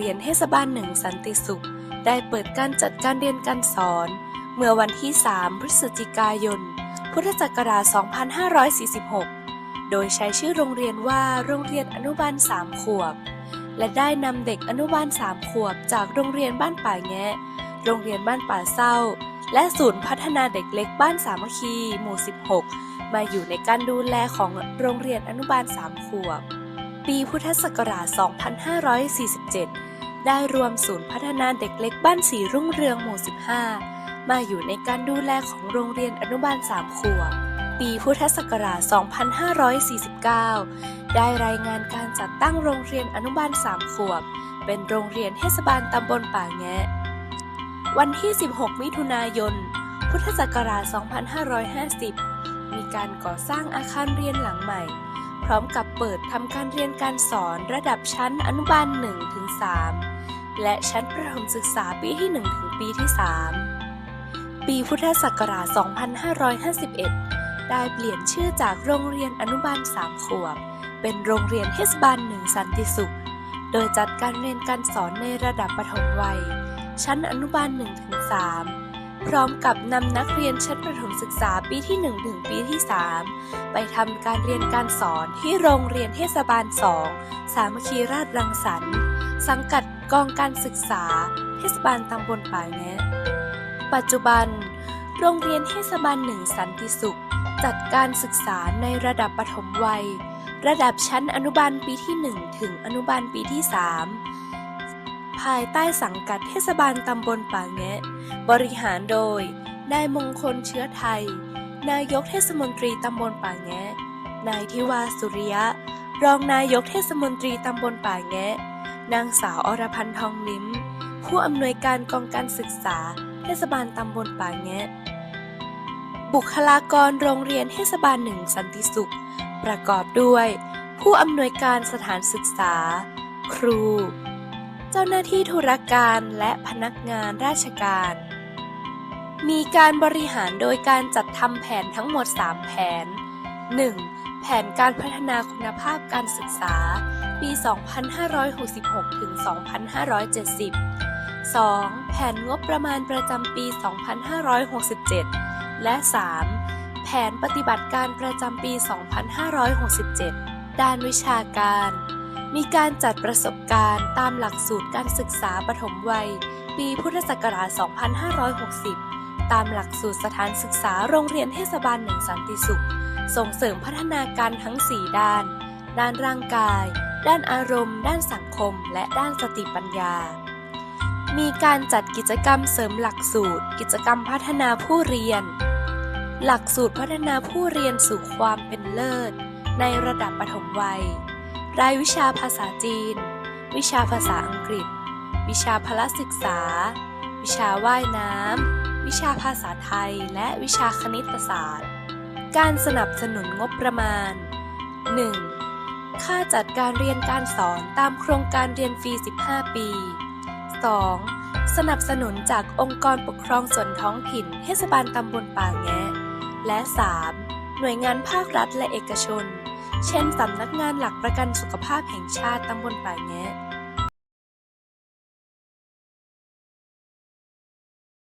รียนเทศบาลหนึ่งสันติสุข ได้เปิดการจัดการเรียนการสอน เมื่อวันที่ 3 พฤศจิกายน พุทธศักราช 2546 โดยใช้ชื่อโรงเรียนว่าโรงเรียนอนุบาล 3 ขวบ และได้นำเด็กอนุบาล 3 ขวบ จากโรงเรียนบ้านป่าแงะ โรงเรียนบ้านป่าเศร้า และศูนย์พัฒนาเด็กเล็กบ้านสามัคคี หมู่ 16 มาอยู่ในการดูแลของโรงเรียนอนุบาล 3 ขวบ ปีพุทธศักราช 2547 ได้รวมศูนย์พัฒนาเด็กเล็กบ้านสีรุ่งเรืองหมู่ 15 มาอยู่ในการดูแลของโรงเรียนอนุบาล3ขวบ ปีพุทธศักราช 2549 ได้รายงานการจัดตั้งโรงเรียนอนุบาล3ขวบ เป็นโรงเรียนเทศบาลตำบลป่าแงะ วันที่ 16 มิถุนายน พุทธศักราช 2550 มีการก่อสร้างอาคารเรียนหลังใหม่ ร้อมกับเปิดทำการเรียนการสอนระดับชั้นอนุบาล1ถึง3และชั้นประถมศึกษาปีที่ 1 ถึงปีที่ 3 ปีพุทธศักราช 2551 ได้เปลี่ยนชื่อจากโรงเรียนอนุบาล 3 ขวบ เป็นโรงเรียนเทศบาลหนึ่งสันติสุข โดยจัดการเรียนการสอนในระดับประถมวัย ชั้นอนุบาล1ถึง3 พร้อมกับนำนักเรียนชั้นประถมศึกษาปีที่ 1 ถึงปีที่ 3 ไปทำการเรียนการสอนที่โรงเรียนเทศบาล 2 สามัคคีราชรังสรรค์ สังกัดกองการศึกษา เทศบาลตำบลป่าแงะปัจจุบัน โรงเรียนเทศบาลหนึ่งสันติสุข จัดการศึกษาในระดับปฐมวัย ระดับชั้นอนุบาลปีที่ 1 ถึงอนุบาลปีที่ 3 ภายใต้สังกัดเทศบาลตำบลป่าแงะ บริหารโดย นายมงคลเชื้อไทย นายกเทศมนตรีตำบลป่าแงะ นายทิวาสุริยะ รองนายกเทศมนตรีตำบลป่าแงะ นางสาวอรพันธ์ทองลิ้ม ผู้อำนวยการกองการศึกษา เทศบาลตำบลป่าแงะ บุคลากรโรงเรียนเทศบาลหนึ่งสันติสุข ประกอบด้วย ผู้อำนวยการสถานศึกษา ครู เจ้าหน้าที่ธุรการและพนักงานราชการ มีการบริหารโดยการจัดทำแผนทั้งหมด 3 แผน 1. แผนการพัฒนาคุณภาพการศึกษา ปี 2566 ถึง 2570 2. แผนงบประมาณประจำปี 2567 และ 3. แผนปฏิบัติการประจำปี 2567 ด้านวิชาการ มีการจัดประสบการณ์ตามหลักสูตรการศึกษาปฐมวัย ปีพุทธศักราช 2560 ตามหลักสูตรสถานศึกษาโรงเรียนเทศบาลหนึ่งสันติสุข ส่งเสริมพัฒนาการทั้ง 4 ด้าน ด้านร่างกาย ด้านอารมณ์ ด้านสังคม และด้านสติปัญญา มีการจัดกิจกรรมเสริมหลักสูตร กิจกรรมพัฒนาผู้เรียน หลักสูตรพัฒนาผู้เรียนสู่ความเป็นเลิศ ในระดับปฐมวัย รายวิชาภาษาจีน วิชาภาษาอังกฤษ วิชาพละศึกษา วิชาว่ายน้ำ วิชาภาษาไทย และวิชาคณิตศาสตร์ การสนับสนุนงบประมาณ 1. ค่าจัดการเรียนการสอนตามโครงการเรียนฟรี 15 ปี 2. สนับสนุนจากองค์กรปกครองส่วนท้องถิ่น เทศบาลตำบลป่าแงะและ 3. หน่วยงานภาครัฐและเอกชน เช่นสำนักงานหลักประกันสุขภาพแห่งชาติตำบลป่าแงะ